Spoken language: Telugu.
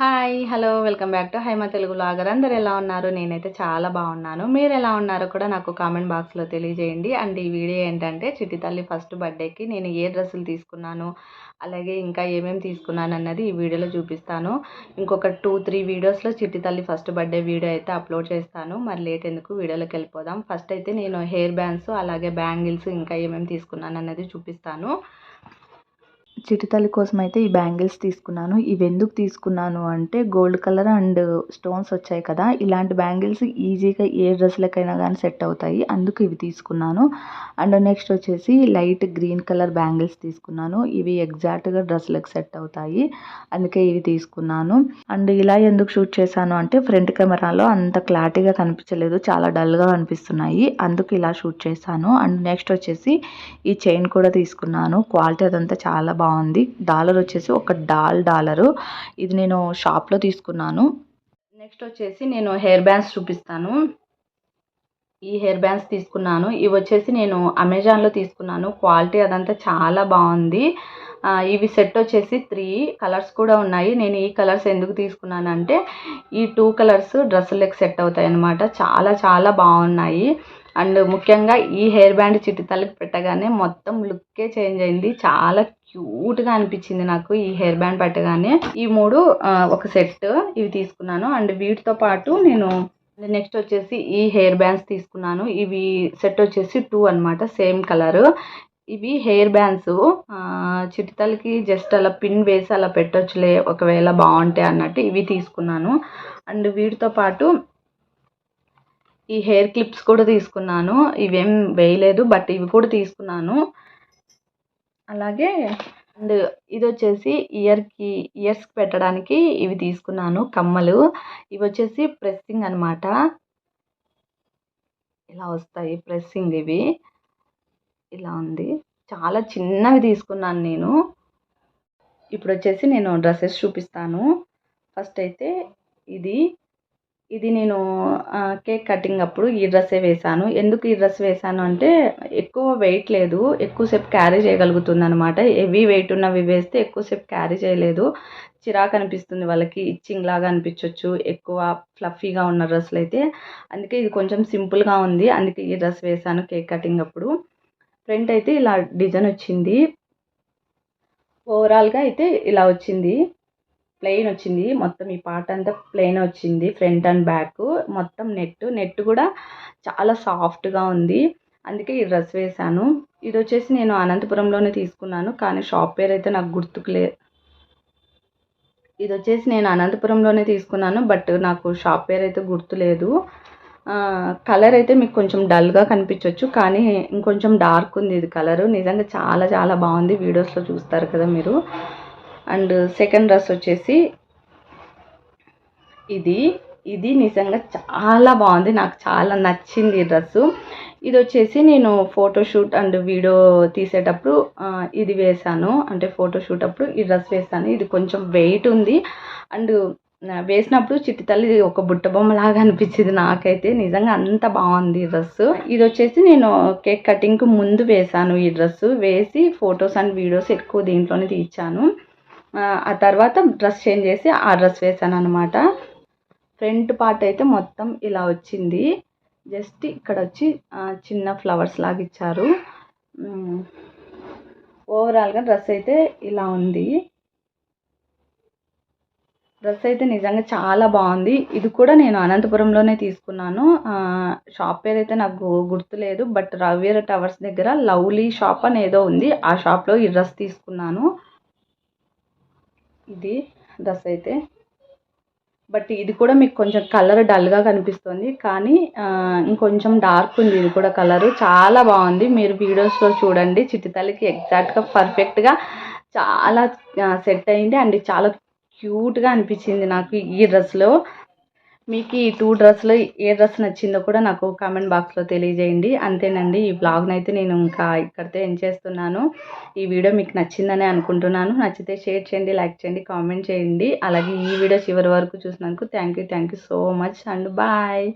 Hi hello welcome back to Haima Telugu vlogger అందరు ఎలా ఉన్నారు? నేనైతే చాలా బాగున్నాను. మీరు ఎలా ఉన్నారో కూడా నాకు కామెంట్ బాక్స్లో తెలియజేయండి. అండ్ ఈ వీడియో ఏంటంటే చిట్టి తల్లి ఫస్ట్ బర్త్డేకి నేను ఏ డ్రెస్సులు తీసుకున్నాను అలాగే ఇంకా ఏమేమి తీసుకున్నాను అన్నది ఈ వీడియోలో చూపిస్తాను. ఇంకొక టూ త్రీ వీడియోస్లో చిట్టి తల్లి ఫస్ట్ బర్త్డే వీడియో అయితే అప్లోడ్ చేస్తాను. మరి లేట్ ఎందుకు వీడియోలోకి వెళ్ళిపోదాం. ఫస్ట్ అయితే నేను హెయిర్ బ్యాండ్స్ అలాగే బ్యాంగిల్స్ ఇంకా ఏమేమి తీసుకున్నాను అన్నది చూపిస్తాను. చిటితల్లి కోసం అయితే ఈ బ్యాంగిల్స్ తీసుకున్నాను. ఇవి ఎందుకు తీసుకున్నాను అంటే గోల్డ్ కలర్ అండ్ స్టోన్స్ వచ్చాయి కదా. ఇలాంటి బ్యాంగిల్స్ ఈజీగా ఏ డ్రెస్లకైనా కానీ సెట్ అవుతాయి. అందుకు ఇవి తీసుకున్నాను. అండ్ నెక్స్ట్ వచ్చేసి లైట్ గ్రీన్ కలర్ బ్యాంగిల్స్ తీసుకున్నాను. ఇవి ఎగ్జాక్ట్గా డ్రెస్లకు సెట్ అవుతాయి. అందుకే ఇవి తీసుకున్నాను. అండ్ ఇలా ఎందుకు షూట్ చేశాను అంటే ఫ్రంట్ కెమెరాలో అంత క్లారిటీగా కనిపించలేదు. చాలా డల్గా కనిపిస్తున్నాయి. అందుకు ఇలా షూట్ చేశాను. అండ్ నెక్స్ట్ వచ్చేసి ఈ చైన్ కూడా తీసుకున్నాను. క్వాలిటీ అదంతా చాలా బాగుంది బాగుంది. డాలర్ వచ్చేసి ఒక డాల్ డాలరు. ఇది నేను షాప్లో తీసుకున్నాను. నెక్స్ట్ వచ్చేసి నేను హెయిర్ బ్యాండ్స్ చూపిస్తాను. ఈ హెయిర్ బ్యాండ్స్ తీసుకున్నాను. ఇవి వచ్చేసి నేను అమెజాన్లో తీసుకున్నాను. క్వాలిటీ అదంతా చాలా బాగుంది. ఇవి సెట్ వచ్చేసి త్రీ కలర్స్ కూడా ఉన్నాయి. నేను ఈ కలర్స్ ఎందుకు తీసుకున్నానంటే ఈ టూ కలర్స్ డ్రెస్సులకు సెట్ అవుతాయి అన్నమాట చాలా చాలా బాగున్నాయి. అండ్ ముఖ్యంగా ఈ హెయిర్ బ్యాండ్ చిట్టి తలకి పెట్టగానే మొత్తం లుక్కే చేంజ్ అయింది. చాలా క్యూట్గా అనిపించింది నాకు ఈ హెయిర్ బ్యాండ్ పెట్టగానే. ఈ మూడు ఒక సెట్ ఇవి తీసుకున్నాను. అండ్ వీటితో పాటు నేను నెక్స్ట్ వచ్చేసి ఈ హెయిర్ బ్యాండ్స్ తీసుకున్నాను. ఇవి సెట్ వచ్చేసి టూ అనమాట సేమ్ కలర్. ఇవి హెయిర్ బ్యాండ్స్ చిటితలకి జస్ట్ అలా పిన్ వేసి అలా పెట్టొచ్చులే ఒకవేళ బాగుంటాయి అన్నట్టు ఇవి తీసుకున్నాను. అండ్ వీటితో పాటు ఈ హెయిర్ క్లిప్స్ కూడా తీసుకున్నాను. ఇవేం వేయలేదు బట్ ఇవి కూడా తీసుకున్నాను. అలాగే అండ్ ఇది వచ్చేసి ఇయర్కి ఇయర్స్కి పెట్టడానికి ఇవి తీసుకున్నాను కమ్మలు. ఇవి వచ్చేసి ప్రెస్సింగ్ అనమాట ఇలా వస్తాయి ప్రెస్సింగ్ ఇవి. ఇలా ఉంది. చాలా చిన్నవి తీసుకున్నాను నేను. ఇప్పుడు వచ్చేసి నేను డ్రెస్సెస్ చూపిస్తాను. ఫస్ట్ అయితే ఇది ఇది నేను కేక్ కటింగ్ అప్పుడు ఈ డ్రెస్సే వేశాను. ఎందుకు ఈ డ్రెస్ వేశాను అంటే ఎక్కువ వెయిట్ లేదు. ఎక్కువసేపు క్యారీ చేయగలుగుతుంది అనమాట హెవీ వెయిట్ ఉన్నవి వేస్తే ఎక్కువసేపు క్యారీ చేయలేదు. చిరాకు అనిపిస్తుంది వాళ్ళకి. ఇచ్చింగ్ లాగా అనిపించవచ్చు ఎక్కువ ఫ్లఫీగా ఉన్న డ్రెస్సులు అయితే. అందుకే ఇది కొంచెం సింపుల్గా ఉంది. అందుకే ఈ డ్రెస్ వేశాను కేక్ కటింగ్ అప్పుడు. ఫ్రంట్ అయితే ఇలా డిజైన్ వచ్చింది. ఓవరాల్గా అయితే ఇలా వచ్చింది. ప్లెయిన్ వచ్చింది. మొత్తం ఈ పార్ట్ అంతా ప్లెయిన్ వచ్చింది. ఫ్రంట్ అండ్ బ్యాక్ మొత్తం నెట్ నెట్ కూడా చాలా సాఫ్ట్గా ఉంది. అందుకే ఈ డ్రెస్ వేశాను. ఇది వచ్చేసి నేను అనంతపురంలోనే తీసుకున్నాను. కానీ షాప్ పేరు అయితే నాకు గుర్తుకులే ఇది వచ్చేసి నేను అనంతపురంలోనే తీసుకున్నాను. బట్ నాకు షాప్ పేరు అయితే గుర్తులేదు కలర్ అయితే మీకు కొంచెం డల్గా కనిపించవచ్చు కానీ ఇంకొంచెం డార్క్ ఉంది ఇది కలరు నిజంగా చాలా చాలా బాగుంది. వీడియోస్లో చూస్తారు కదా మీరు. అండ్ సెకండ్ డ్రెస్ వచ్చేసి ఇది. ఇది నిజంగా చాలా బాగుంది. నాకు చాలా నచ్చింది ఈ డ్రెస్సు ఇది వచ్చేసి నేను ఫోటోషూట్ అండ్ వీడియో తీసేటప్పుడు ఇది వేశాను అంటే ఫోటోషూట్ అప్పుడు ఈ డ్రెస్ వేసాను. ఇది కొంచెం వెయిట్ ఉంది. అండ్ వేసినప్పుడు చిట్టి తల్లి ఒక బుట్ట బొమ్మలాగా అనిపించింది నాకైతే. నిజంగా అంత బాగుంది ఈ డ్రెస్ ఇది వచ్చేసి నేను కేక్ కటింగ్కి ముందు వేశాను ఈ డ్రెస్ వేసి ఫొటోస్ అండ్ వీడియోస్ ఎక్కువ దీంట్లోనే తీర్చాను. ఆ తర్వాత డ్రెస్ చేంజ్ చేసి ఆ డ్రెస్ వేసాను అనమాట ఫ్రంట్ పార్ట్ అయితే మొత్తం ఇలా వచ్చింది. జస్ట్ ఇక్కడ వచ్చి చిన్న ఫ్లవర్స్ లాగా ఇచ్చారు. ఓవరాల్గా డ్రెస్ అయితే ఇలా ఉంది. డ్రెస్ అయితే నిజంగా చాలా బాగుంది. ఇది కూడా నేను అనంతపురంలోనే తీసుకున్నాను. షాప్ పేరు అయితే నాకు గుర్తులేదు బట్ రవ్యర్ టవర్స్ దగ్గర లవ్లీ షాప్ అని ఏదో ఉంది. ఆ షాప్లో ఈ డ్రెస్ తీసుకున్నాను. ఇది డ్రెస్ అయితే. బట్ ఇది కూడా మీకు కొంచెం కలర్ డల్గా కనిపిస్తుంది. కానీ ఇంకొంచెం డార్క్ ఉంది. ఇది కూడా కలరు. చాలా బాగుంది. మీరు వీడియోస్లో చూడండి. చిట్టితల్లికి ఎగ్జాక్ట్గా పర్ఫెక్ట్గా చాలా సెట్ అయింది. అండ్ చాలా క్యూట్గా అనిపించింది నాకు ఈ డ్రెస్లో. మీకు ఈ టూ డ్రెస్లో ఏ డ్రెస్ నచ్చిందో కూడా నాకు కామెంట్ బాక్స్లో తెలియజేయండి. అంతేనండి ఈ బ్లాగ్ని అయితే నేను ఇంకా ఇక్కడితో ఏం చేస్తున్నాను. ఈ వీడియో మీకు నచ్చిందని అనుకుంటున్నాను. నచ్చితే షేర్ చేయండి లైక్ చేయండి కామెంట్ చేయండి. అలాగే ఈ వీడియో చివరి వరకు చూసినందుకు thank you thank you so much and bye